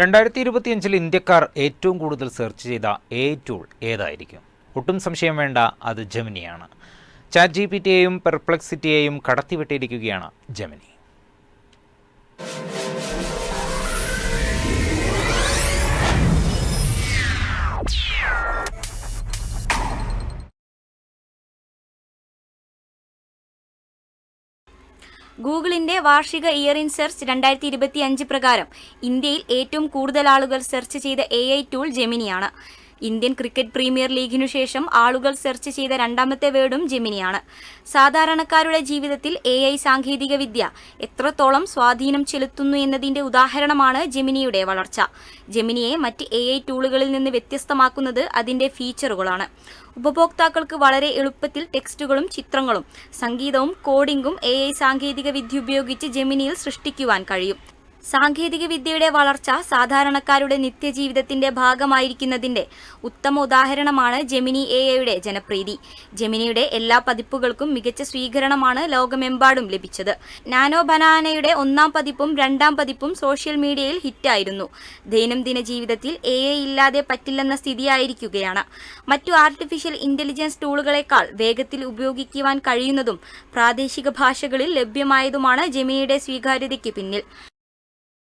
രണ്ടായിരത്തി ഇരുപത്തിയഞ്ചിൽ ഇന്ത്യക്കാർ ഏറ്റവും കൂടുതൽ സെർച്ച് ചെയ്ത എ ടൂൾ ഏതായിരിക്കും? ഒട്ടും സംശയം വേണ്ട അത് ജെമിനിയാണ്. ചാറ്റ് ജി പി ടിയെയും പെർപ്ലക്സിറ്റിയെയും കടത്തിവിട്ടിരിക്കുകയാണ് ജെമിനി. ഗൂഗിളിന്റെ വാർഷിക ഇയർ ഇൻ സെർച്ച് രണ്ടായിരത്തി ഇരുപത്തി അഞ്ച് പ്രകാരം ഇന്ത്യയിൽ ഏറ്റവും കൂടുതൽ ആളുകൾ സെർച്ച് ചെയ്ത എ ഐ ടൂൾ ജെമിനിയാണ് ഇന്ത്യൻ ക്രിക്കറ്റ് പ്രീമിയർ ലീഗിനു ശേഷം ആളുകൾ സെർച്ച് ചെയ്ത രണ്ടാമത്തെ വേർഡും ജെമിനിയാണ്. സാധാരണക്കാരുടെ ജീവിതത്തിൽ എ ഐ സാങ്കേതികവിദ്യ എത്രത്തോളം സ്വാധീനം ചെലുത്തുന്നു എന്നതിന്റെ ഉദാഹരണമാണ് ജെമിനിയുടെ വളർച്ച. ജെമിനിയെ മറ്റ് എ ഐ ടൂളുകളിൽ നിന്ന് വ്യത്യസ്തമാക്കുന്നത് അതിന്റെ ഫീച്ചറുകളാണ്. ഉപഭോക്താക്കൾക്ക് വളരെ എളുപ്പത്തിൽ ടെക്സ്റ്റുകളും ചിത്രങ്ങളും സംഗീതവും കോഡിംഗും എ ഐ സാങ്കേതിക വിദ്യ ഉപയോഗിച്ച് ജെമിനിയിൽ സൃഷ്ടിക്കുവാൻ കഴിയും. സാങ്കേതിക വിദ്യയുടെ വളർച്ച സാധാരണക്കാരുടെ നിത്യജീവിതത്തിന്റെ ഭാഗമായിരിക്കുന്നതിന്റെ ഉത്തമ ഉദാഹരണമാണ് ജെമിനി എ എയുടെ ജനപ്രീതി. ജെമിനിയുടെ എല്ലാ പതിപ്പുകൾക്കും മികച്ച സ്വീകരണമാണ് ലോകമെമ്പാടും ലഭിച്ചത്. നാനോ ബനാനയുടെ ഒന്നാം പതിപ്പും രണ്ടാം പതിപ്പും സോഷ്യൽ മീഡിയയിൽ ഹിറ്റായിരുന്നു. ദൈനംദിന ജീവിതത്തിൽ എ എ ഇല്ലാതെ പറ്റില്ലെന്ന സ്ഥിതിയായിരിക്കുകയാണ്. മറ്റു ആർട്ടിഫിഷ്യൽ ഇന്റലിജൻസ് ടൂളുകളെക്കാൾ വേഗത്തിൽ ഉപയോഗിക്കുവാൻ കഴിയുന്നതും പ്രാദേശിക ഭാഷകളിൽ ലഭ്യമായതുമാണ് ജെമിനിയുടെ സ്വീകാര്യതയ്ക്ക് പിന്നിൽ.